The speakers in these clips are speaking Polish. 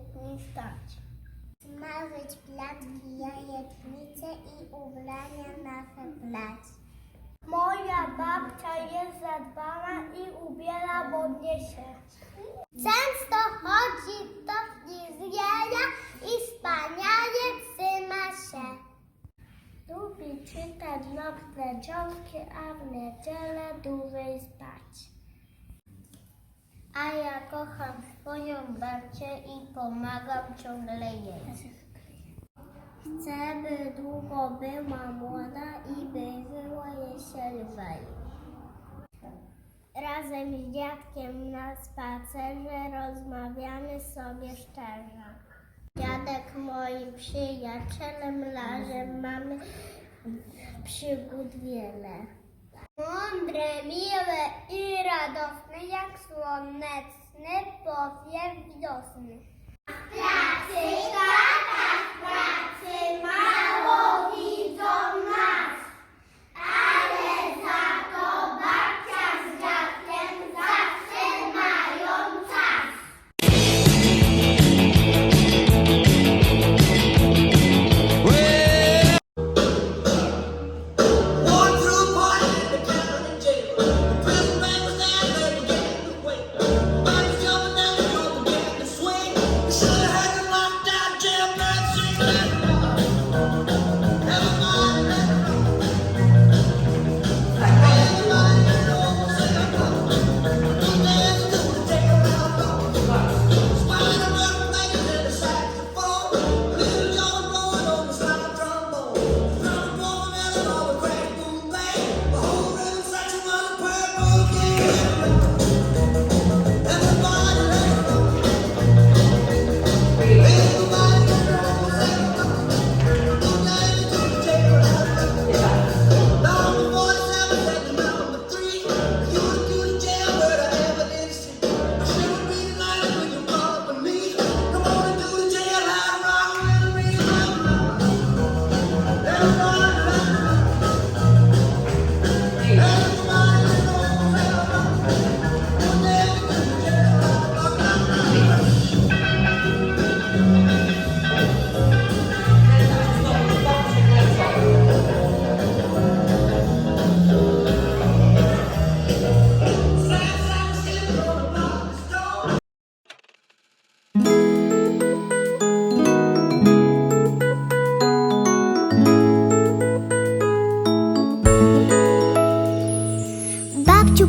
kuchni stać. Smażyć placki, jajecznice i ubrania na plać. Moja babcia jest zadbana i ubiera modnie się. Często chodzi do fryzjera i wspaniale trzyma się. Lubi czytać nocne książki, a w niedzielę dłużej spać. A ja kocham swoją babcię i pomagam ciągle jej. Chcę, by długo była młoda i by żyła jej się. Razem z dziadkiem na spacerze rozmawiamy sobie szczerze. Dziadek moim przyjacielem, razem mamy przygód wiele. Mądre, miłe i radosne, jak słoneczny powiew widoczny. Pracy tata, pracy mało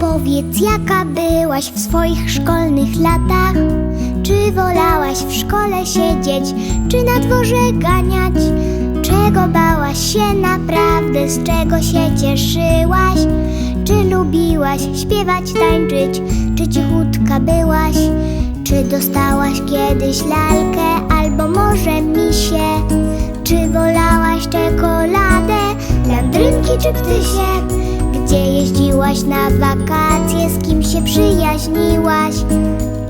powiedz, jaka byłaś w swoich szkolnych latach? Czy wolałaś w szkole siedzieć, czy na dworze ganiać? Czego bałaś się naprawdę, z czego się cieszyłaś? Czy lubiłaś śpiewać, tańczyć, czy cichutka byłaś? Czy dostałaś kiedyś lalkę, albo może misie? Czy wolałaś czekoladę, landrynki czy ptysie? Gdzie jeździłaś na wakacje, z kim się przyjaźniłaś?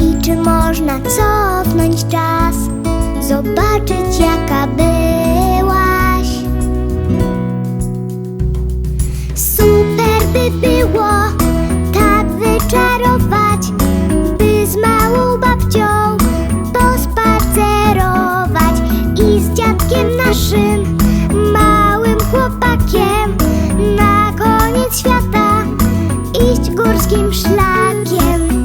I czy można cofnąć czas, zobaczyć jaka byłaś? Szlakiem.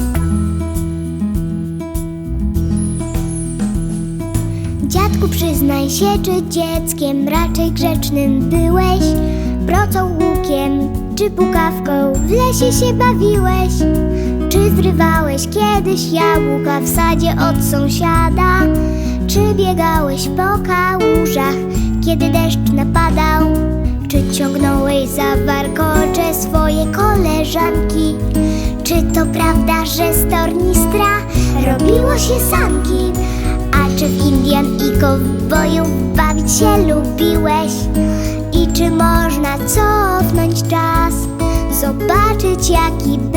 Dziadku, przyznaj się, czy dzieckiem raczej grzecznym byłeś? Procą łukiem czy pukawką w lesie się bawiłeś? Czy zrywałeś kiedyś jabłka w sadzie od sąsiada? Czy biegałeś po kałużach, kiedy deszcz napadał? Czy ciągnąłeś za warkocze swoje koleżanki? Czy to prawda, że z tornistra robiło się sanki? A czy w Indian i kowbojów bawić się lubiłeś? I czy można cofnąć czas? Zobaczyć jaki